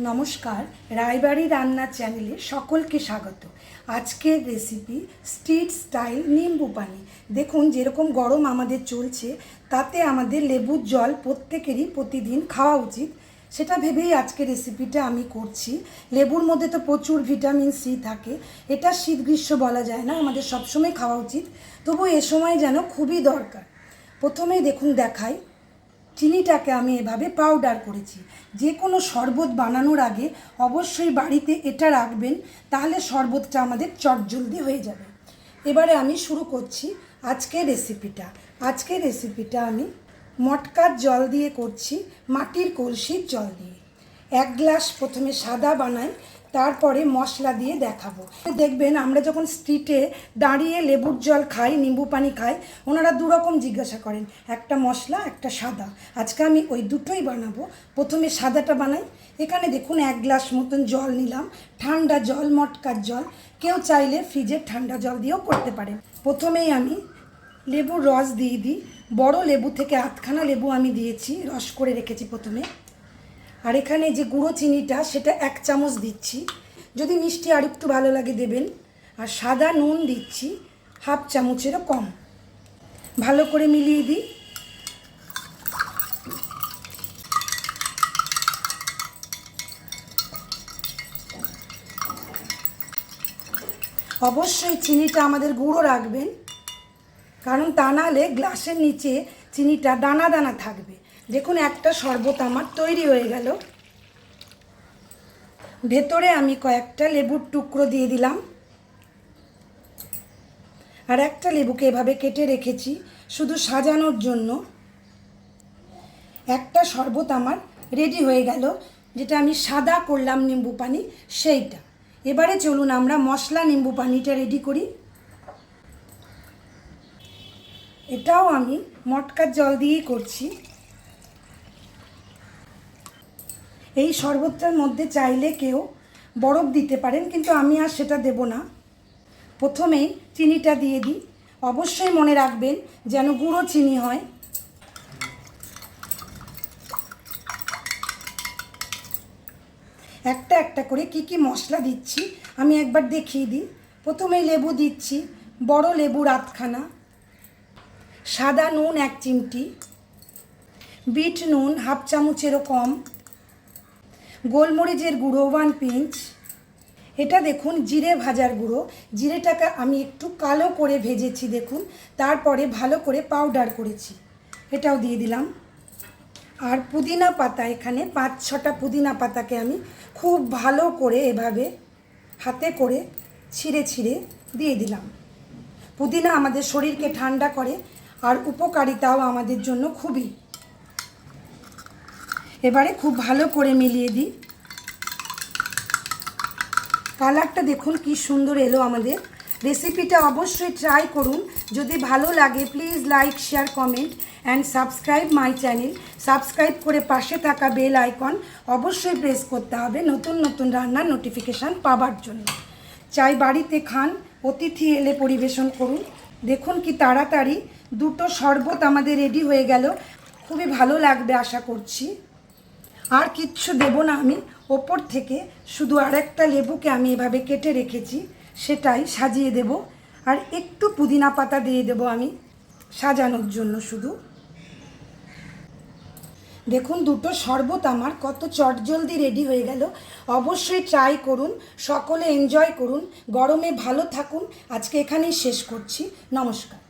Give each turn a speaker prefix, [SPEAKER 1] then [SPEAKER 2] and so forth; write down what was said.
[SPEAKER 1] নমস্কার, রায়বাড়ি রান্নার চ্যানেলে সকলকে স্বাগত। আজকের রেসিপি স্ট্রিট স্টাইল নিম্বু পানি। দেখুন যেরকম গরম আমাদের চলছে, তাতে আমাদের লেবুর জল প্রত্যেকেরই প্রতিদিন খাওয়া উচিত। সেটা ভেবেই আজকের রেসিপিটা আমি করছি। লেবুর মধ্যে তো প্রচুর ভিটামিন সি থাকে। এটা শীত গ্রীষ্ম বলা যায় না, আমাদের সবসময় খাওয়া উচিত। তবু এ সময় যেন খুবই দরকার। প্রথমেই দেখুন দেখাই চিনিটাকে আমি এভাবে পাউডার করেছি। যে কোনো শরবত বানানোর আগে অবশ্যই বাড়িতে এটা রাখবেন, তাহলে শরবতটা আমাদের চটজলদি হয়ে যাবে। এবারে আমি শুরু করছি আজকের রেসিপিটা আজকের রেসিপিটা আমি মটকার জল দিয়ে করছি, মাটির কলসির জল দিয়ে। এক গ্লাস প্রথমে সাদা বানাই তারপরে মশলা দিয়ে দেখাবো। দেখবেন আমরা যখন স্ট্রিটে দাঁড়িয়ে লেবুর জল খাই, নিম্বু পানি খাই, ওনারা দুরকম জিজ্ঞাসা করেন, একটা মশলা, একটা সাদা। আজকে আমি ওই দুটোই বানাবো। প্রথমে সাদাটা বানাই। এখানে দেখুন এক গ্লাস মতন জল নিলাম। ঠান্ডা জল, মটকার জল। কেউ চাইলে ফ্রিজের ঠান্ডা জল দিয়েও করতে পারেন। প্রথমেই আমি লেবুর রস দিয়ে দিই। বড় লেবু থেকে আধখানা লেবু আমি দিয়েছি, রস করে রেখেছি প্রথমে। আর এখানে যে গুঁড়ো চিনিটা, সেটা এক চামচ দিচ্ছি। যদি মিষ্টি আর একটু ভালো লাগে দেবেন। আর সাদা নুন দিচ্ছি, হাফ চামচেরও কম। ভালো করে মিলিয়ে দিই। অবশ্যই চিনিটা আমাদের গুঁড়ো রাখবেন। কারণ তা নাহলে গ্লাসের নিচে চিনিটা দানা দানা থাকবে। দেখুন, একটা শরবত আমার তৈরি হয়ে গেল। ভেতরে আমি কয়েকটা লেবুর টুকরো দিয়ে দিলাম। আর একটা লেবুকে এভাবে কেটে রেখেছি শুধু সাজানোর জন্য। একটা শরবত আমার রেডি হয়ে গেল, যেটা আমি সাদা করলাম নিম্বু পানি, সেইটা। এবারে চলুন আমরা মশলা নিম্বু পানিটা রেডি করি। এটাও আমি মটকার জল দিয়েই করছি। এই শরবতটার মধ্যে চাইলে কেউ বরফ দিতে পারেন, কিন্তু আমি আর সেটা দেব না। প্রথমেই চিনিটা দিয়ে দিই। অবশ্যই মনে রাখবেন যেন গুঁড়ো চিনি হয়। একটা একটা করে কি কি মশলা দিচ্ছি, আমি একবার দেখিয়ে দিই। প্রথমেই লেবু দিচ্ছি, বড় লেবু আধখানা, সাদা নুন এক চিমটি, বিট নুন হাফ চামচেরও কম গোলমরিচের গুঁড়ো ওয়ান পিঞ্চ এটা দেখুন, জিরে ভাজার গুঁড়ো। জিরেটাকে আমি একটু কালো করে ভেজেছি, দেখুন। তারপরে ভালো করে পাউডার করেছি। এটাও দিয়ে দিলাম। আর পুদিনা পাতা, এখানে পাঁচ, ছটা পুদিনা পাতাকে আমি খুব ভালো করে এভাবে হাতে করে ছিঁড়ে ছিঁড়ে দিয়ে দিলাম। পুদিনা আমাদের শরীরকে ঠান্ডা করে, আর উপকারিতাও আমাদের জন্য খুবই। এবারে খুব ভালো করে মিলিয়ে দিই। কালারটা দেখুন, কি সুন্দর এলো আমাদের। রেসিপিটা অবশ্যই ট্রাই করুন। যদি ভালো লাগে please like share comment and subscribe my channel subscribe করে পাশে থাকা বেল আইকন অবশ্যই প্রেস করতে হবে নতুন নতুন রান্নার নোটিফিকেশান পাবার জন্য। চাই বাড়িতে খান, অতিথি এলে পরিবেশন করুন। দেখুন কি তাড়াতাড়ি দুটো শরবত আমাদের রেডি হয়ে গেল। খুবই ভালো লাগবে আশা করছি। আর কিচ্ছু দেব না আমি। ওপর থেকে শুধু আর একটা লেবুকে আমি এভাবে কেটে রেখেছি, সেটাই সাজিয়ে দেব। আর একটু পুদিনা পাতা দিয়ে দেব আমি, সাজানোর জন্য শুধু। দেখুন, দুটো শরবত আমার, কত চটজলদি রেডি হয়ে গেল। অবশ্যই ট্রাই করুন, সকলে এনজয় করুন। গরমে ভালো থাকুন। আজকে এখানেই শেষ করছি। নমস্কার।